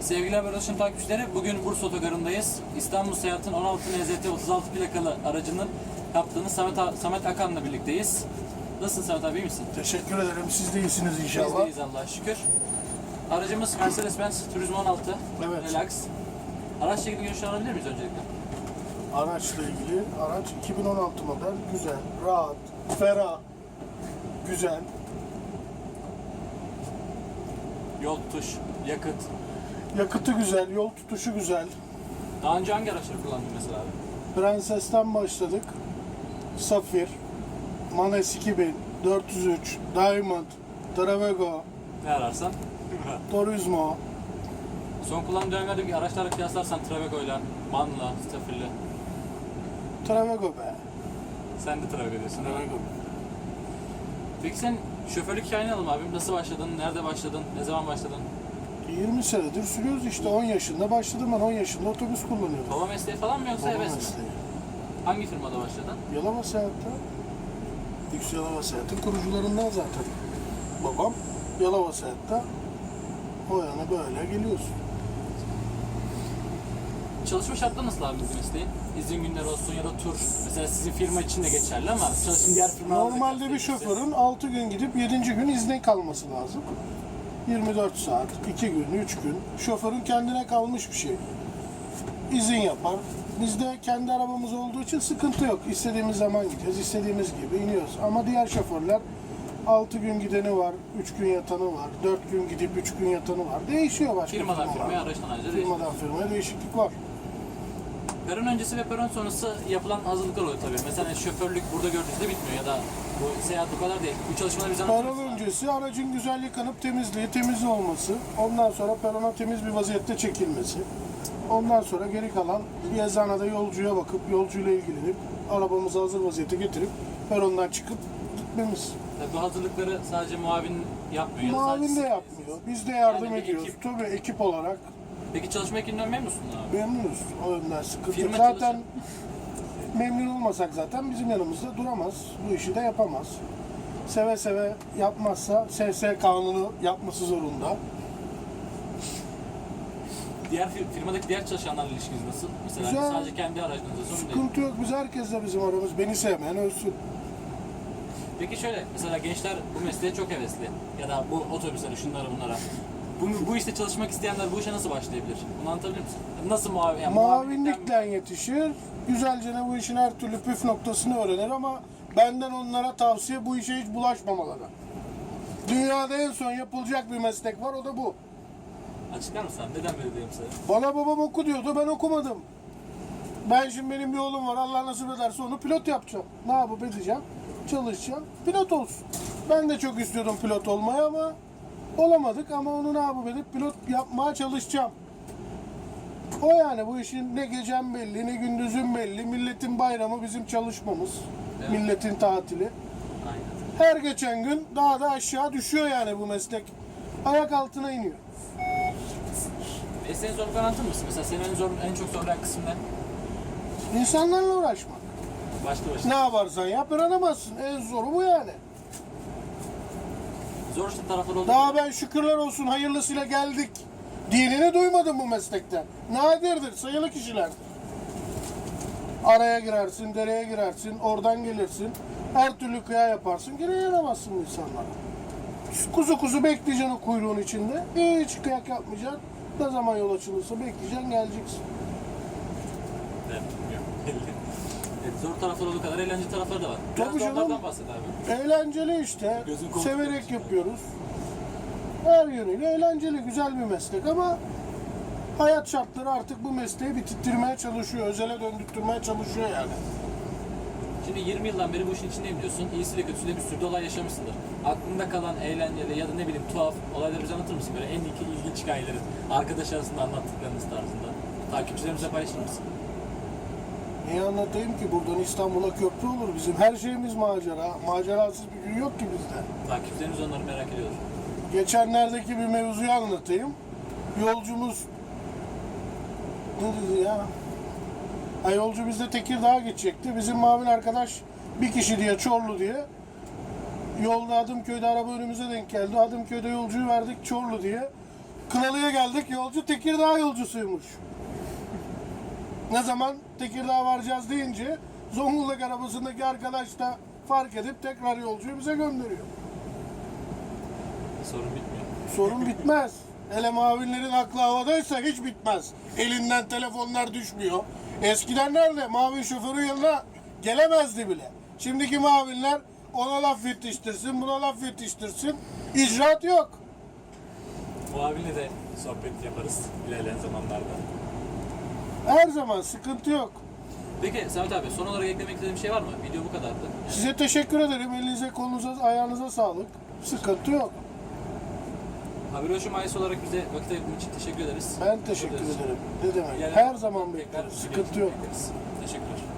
Sevgili Haber Ulaşım takipçileri, bugün Bursa Otogarı'ndayız. İstanbul Seyahat'in 16 NZT 36 plakalı aracının kaptanı Samet, Samet Akan'la birlikteyiz. Nasılsın Samet abi, iyi misin? Teşekkür ederim. Siz de iyisiniz Biz inşallah. deyiz Allah'a şükür. Aracımız Mercedes-Benz Turismo 16. Evet. Relax. Araçla ilgili görüşler alabilir miyiz öncelikle? Araçla ilgili araç 2016 model. Güzel, rahat, ferah, güzel. Yol tutuş, yakıt. Yakıtı güzel, yol tutuşu güzel. Daha önce hangi araçları kullandın mesela abi? Prenses'ten başladık. Safir, Manes 2000, 403, Diamond, Travego, Ne ararsan. Turismo. Son kullandığın dönemlerdeki araçlarla kıyaslarsan Travego'yla, Man'la, Stafir'le. Travego be. Sen de Travego diyorsun değil mi? Travego. Peki sen şoförlük hikayeni alalım abi. Nasıl başladın, nerede başladın, ne zaman başladın? 20 senedir sürüyoruz işte 10 yaşında başladım ben 10 yaşında otobüs kullanıyorum. Baba mesleği falan mı yoksa Baba heves mi? mesleği. Hangi firmada başladın? Yalova Seyahat'ta. Lüks Yalova Seyahat'in kurucularından zaten. Babam Yalova Seyahat'ta. O yana böyle geliyorsun. Çalışma şartları nasıl abi bu mesleğin? İzin günleri olsun ya da tur. Mesela sizin firma için de geçerli ama çalışın diğer da Normalde bir kıyaslayabilirsiniz. şoförün 6 gün gidip 7. gün izne kalması lazım. 24 saat, 2 gün, 3 gün. Şoförün kendine kalmış bir şey. İzin yapar. Bizde kendi arabamız olduğu için sıkıntı yok. İstediğimiz zaman gideceğiz, istediğimiz gibi iniyoruz. Ama diğer şoförler 6 gün gideni var, 3 gün yatanı var, 4 gün gidip 3 gün yatanı var. Değişiyor başka Firmadan firmaya, araçtan araca. Firmadan firmaya değişiklik var. Peron öncesi ve peron sonrası yapılan hazırlıklar oluyor tabii. Mesela şoförlük burada gördüğünüzde bitmiyor ya da bu seyahat bu kadar değil. Bu çalışmaları bize Peron öncesi aracın güzel yıkanıp temizliği, temiz olması. Ondan sonra perona temiz bir vaziyette çekilmesi. Ondan sonra geri kalan bir eczanede yolcuya bakıp, yolcuyla ilgilenip, arabamızı hazır vaziyete getirip perondan çıkıp gitmemiz. Tabii bu hazırlıkları sadece muavin yapmıyor. ya da sadece Mavin de siz- yapmıyor. Biz de yardım Yani bir ediyoruz. ekip. Tabii ekip olarak Peki çalışma ekibinden memnun musun abi? memnunuz. O yönden sıkıntı. Firma Zaten çalışan- memnun olmasak zaten bizim yanımızda duramaz. Bu işi de yapamaz. Seve seve yapmazsa SS kanunu yapması zorunda. Diğer fir- firmadaki diğer çalışanlarla ilişkiniz nasıl? Mesela Güzel. sadece kendi aracınızda sorun değil. Sıkıntı yok. Biz herkesle bizim aramız. Beni sevmeyen ölsün. Peki şöyle, mesela gençler bu mesleğe çok hevesli. Ya da bu otobüslere, şunlara bunlara. Bu, bu işte çalışmak isteyenler bu işe nasıl başlayabilir? Bunu anlatabilir misin? Nasıl muavin? Yani Mavinlikten yetişir. Güzelce ne bu işin her türlü püf noktasını öğrenir ama benden onlara tavsiye bu işe hiç bulaşmamaları. Dünyada en son yapılacak bir meslek var o da bu. Açıklar mısın? Neden böyle diyorum sana? Bana babam oku diyordu ben okumadım. Ben şimdi benim bir oğlum var Allah nasip ederse onu pilot yapacağım. Ne yapıp edeceğim? Çalışacağım. Pilot olsun. Ben de çok istiyordum pilot olmayı ama olamadık ama onu ne yapıp edip pilot yapmaya çalışacağım. O yani bu işin ne gecem belli ne gündüzüm belli. Milletin bayramı bizim çalışmamız. Evet. Milletin tatili. Aynen. Her geçen gün daha da aşağı düşüyor yani bu meslek. Ayak altına iniyor. Mesleğin zorluklarını anlatır mısın? Mesela senin en, zor, en çok zorlayan kısım ne? İnsanlarla uğraşmak. Başlı başına. Ne yaparsan yap öğrenemezsin. En zoru bu yani. Zor işte taraflar oldu. Daha ben şükürler olsun hayırlısıyla geldik. Dinini duymadım bu meslekten. Nadirdir, sayılı kişilerdir. Araya girersin, dereye girersin, oradan gelirsin. Her türlü kıya yaparsın, geri yaramazsın insanlara. Kuzu kuzu bekleyeceksin o kuyruğun içinde. Hiç kıyak yapmayacaksın. Ne zaman yol açılırsa bekleyeceksin, geleceksin. Evet, bilmiyorum. Belli. Evet, zor taraflar olduğu kadar eğlenceli tarafları da var. Biraz Tabii da canım. onlardan bahset abi. Eğlenceli işte. Gözün. Severek yapıyoruz. Her yönüyle eğlenceli, güzel bir meslek ama hayat şartları artık bu mesleği bitirtmeye çalışıyor. Özele döndürtmeye çalışıyor yani. Şimdi 20 yıldan beri bu işin içindeyim diyorsun. İyisiyle kötüsüyle bir sürü de olay yaşamışsındır. Aklında kalan eğlenceli ya da ne bileyim tuhaf olayları bize anlatır mısın? Böyle en ilginç hikayeleri arkadaş arasında anlattıklarınız tarzında. Takipçilerimize paylaşır mısın? Niye anlatayım ki buradan İstanbul'a köprü olur bizim. Her şeyimiz macera. Macerasız bir gün yok ki bizde. Takipçilerimiz onları merak ediyor. Geçenlerdeki bir mevzuyu anlatayım. Yolcumuz ne dedi ya? Ha, yolcu bizde Tekirdağ'a geçecekti. Bizim mavin arkadaş bir kişi diye Çorlu diye. Yolda Adımköy'de araba önümüze denk geldi. Adımköy'de yolcuyu verdik Çorlu diye. Kınalı'ya geldik. Yolcu Tekirdağ yolcusuymuş. Ne zaman Tekirdağ varacağız deyince Zonguldak arabasındaki arkadaş da fark edip tekrar yolcuyu bize gönderiyor. Sorun bitmiyor. Sorun bitmez. Hele mavinlerin aklı havadaysa hiç bitmez. Elinden telefonlar düşmüyor. Eskiden nerede? Mavin şoförün yanına gelemezdi bile. Şimdiki mavinler ona laf yetiştirsin, buna laf yetiştirsin. İcraat yok. Bu abiyle de sohbet yaparız ilerleyen zamanlarda. Her zaman sıkıntı yok. Peki Samet abi son olarak eklemek istediğim bir şey var mı? Video bu kadardı. Size teşekkür ederim. Elinize, kolunuza, ayağınıza sağlık. Sıkıntı yok. Haber Hoşum ailesi olarak bize vakit ayırdığın için teşekkür ederiz. Ben teşekkür ederim. Ne demek? Yani Her zaman bekleriz. Sıkıntı yok. bekleriz. Teşekkür ederim.